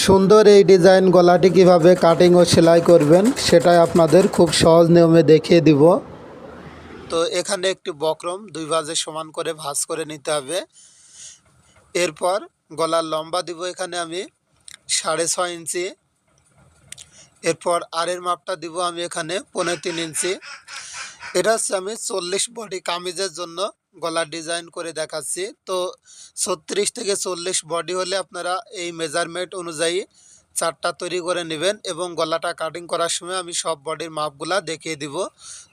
সুন্দর এই ডিজাইন গলাটি কীভাবে কাটিং ও সেলাই করবেন, সেটাই আপনাদের খুব সহজ নিয়মে দেখিয়ে দিব। তো এখানে একটি বক্রম, দুই ভাজে সমান করে ভাঁজ করে নিতে হবে। এরপর গলার লম্বা দিব এখানে আমি সাড়ে ছয় ইঞ্চি। এরপর আরের মাপটা দিব আমি এখানে পনেরো তিন ইঞ্চি। এটা হচ্ছে আমি চল্লিশ বডি কামিজের জন্য গলার ডিজাইন করে দেখাচ্ছি। তো ছত্রিশ থেকে চল্লিশ বডি হলে আপনারা এই মেজারমেন্ট অনুযায়ী চারটা তৈরি করে নেবেন এবং গলাটা কাটিং করার সময় আমি সব বডির মাপগুলা দেখিয়ে দিব।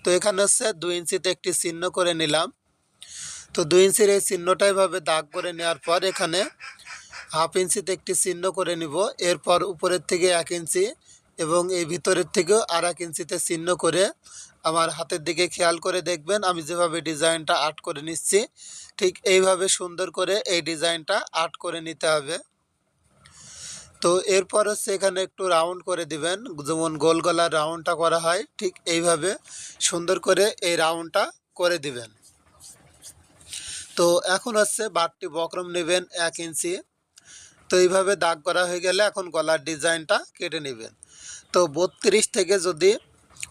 তো এখানে হচ্ছে দুই ইঞ্চিতে একটি চিহ্ন করে নিলাম। তো দুই ইঞ্চির এই চিহ্নটা এভাবে দাগ করে নেওয়ার পর এখানে হাফ ইঞ্চিতে একটি চিহ্ন করে নিব। এরপর উপরের থেকে এক ইঞ্চি এবং এই ভিতরের থেকেও আর এক ইঞ্চিতে চিহ্ন করে আমার হাতের দিকে খেয়াল করে দেখবেন, আমি যেভাবে ডিজাইনটা আর্ট করে নিচ্ছি, ঠিক এইভাবে সুন্দর করে এই ডিজাইনটা আর্ট করে নিতে হবে। তো এরপর হচ্ছে এখানে একটু রাউন্ড করে দিবেন, যেমন গোল গলার রাউন্ডটা করা হয়, ঠিক এইভাবে সুন্দর করে এই রাউন্ডটা করে দিবেন। তো এখন হচ্ছে বাটটি বক্রম নেবেন এক ইঞ্চি। তো এইভাবে দাগ করা হয়ে গেলে এখন গলার ডিজাইনটা কেটে নেবেন। তো বত্রিশ থেকে যদি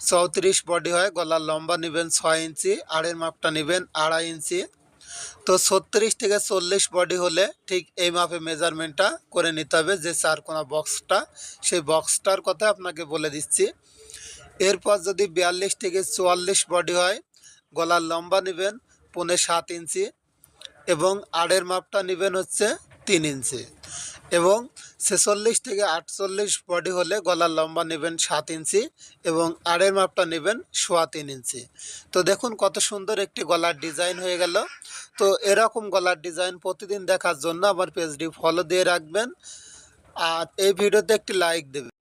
চৌত্রিশ বডি হয়, গলার লম্বা নেবেন ছয় ইঞ্চি, আড়ের মাপটা নেবেন আড়াই ইঞ্চি। তো ছত্রিশ থেকে চল্লিশ বডি হলে ঠিক এই মাপে মেজারমেন্টটা করে নিতে হবে যে চারকোনা বক্সটা সেই বক্সটার কথা আপনাকে বলে দিচ্ছি। এরপর যদি বিয়াল্লিশ থেকে চুয়াল্লিশ বডি হয়, গলার লম্বা নেবেন পৌনে সাত ইঞ্চি এবং আড়ের মাপটা নেবেন হচ্ছে তিন ইঞ্চি। এবং ছেচল্লিশ থেকে আটচল্লিশ বডি হলে গলার লম্বা নেবেন সাত ইঞ্চি এবং আড়ের মাপটা নেবেন সোয়া তিন ইঞ্চি। তো দেখুন কত সুন্দর একটি গলার ডিজাইন হয়ে গেল। তো এরকম গলার ডিজাইন প্রতিদিন দেখার জন্য আমার পেজটি ফলো দিয়ে রাখবেন। আর এই ভিডিওতে একটি লাইক দেবেন।